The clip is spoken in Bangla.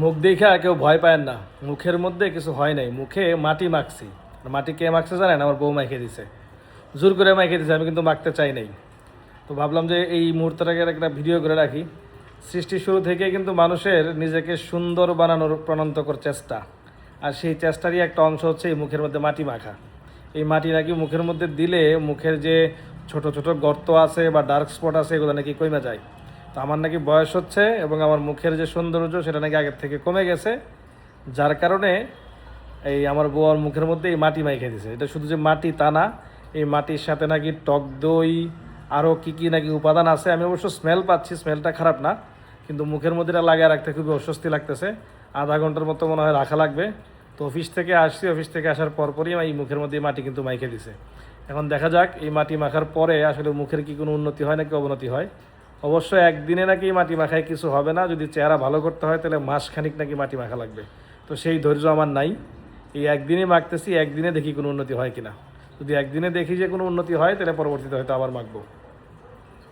মুখ দেখা কেউ ভয় পায় না। মুখের মধ্যে কিছু হয় নাই। মুখে মাটি মাখছি। মাটি কে মাখছে জানেন? আমার বউ মাইকে দিছে। জোর করে মাইকে দিছে, আমি কিন্তু মাখতে চাই নাই। তো ভাবলাম যে এই মুহূর্তটাকে একটা ভিডিও করে রাখি। সৃষ্টি শুরু থেকে কিন্তু মানুষের নিজেকে সুন্দর বানানোর প্রাণান্তকর চেষ্টা। আর সেই চেষ্টারই একটা অংশ হচ্ছে এই মুখের মধ্যে মাটি মাখা। এই মাটি নাকি মুখের মধ্যে দিলে মুখের যে ছোট ছোট গর্ত আছে বা ডার্ক স্পট আছে, এগুলো নাকি কমে যায়। তো আমার নাকি বয়স হচ্ছে এবং আমার মুখের যে সৌন্দর্য সেটা নাকি আগের থেকে কমে গেছে, যার কারণে এই আমার বউয়ার মুখের মধ্যে এই মাটি মাইখে দিছে। এটা শুধু যে মাটি তা না, এই মাটির সাথে নাকি টক দই আরও কী কী নাকি উপাদান আছে, আমি অবশ্য স্মেল পাচ্ছি স্মেলটা খারাপ না, কিন্তু মুখের মধ্যে এটা লাগিয়ে রাখতে খুবই অস্বস্তি লাগতেছে। আধা ঘণ্টার মতো মনে হয় রাখা লাগবে। তো অফিস থেকে আসছি অফিস থেকে আসার পরপরই এই মুখের মধ্যে মাটি কিন্তু মাইকে দিছে। এখন দেখা যাক, এই মাটি মাখার পরে আসলে মুখের কি কোনো উন্নতি হয় নাকি অবনতি হয়। অবশ্য একদিনে নাকি মাটি মাখায় কিছু হবে না। যদি চেহারা ভালো করতে হয়, তাহলে মাসখানিক নাকি মাটি মাখা লাগবে। তো সেই ধৈর্য আমার নাই। এই একদিনে মাখতেছি, একদিনে দেখি কোনো উন্নতি হয় কিনা। যদি একদিনে দেখি যে কোনো উন্নতি হয়, তাহলে পরবর্তীতে হয়তো আবার মাখবো।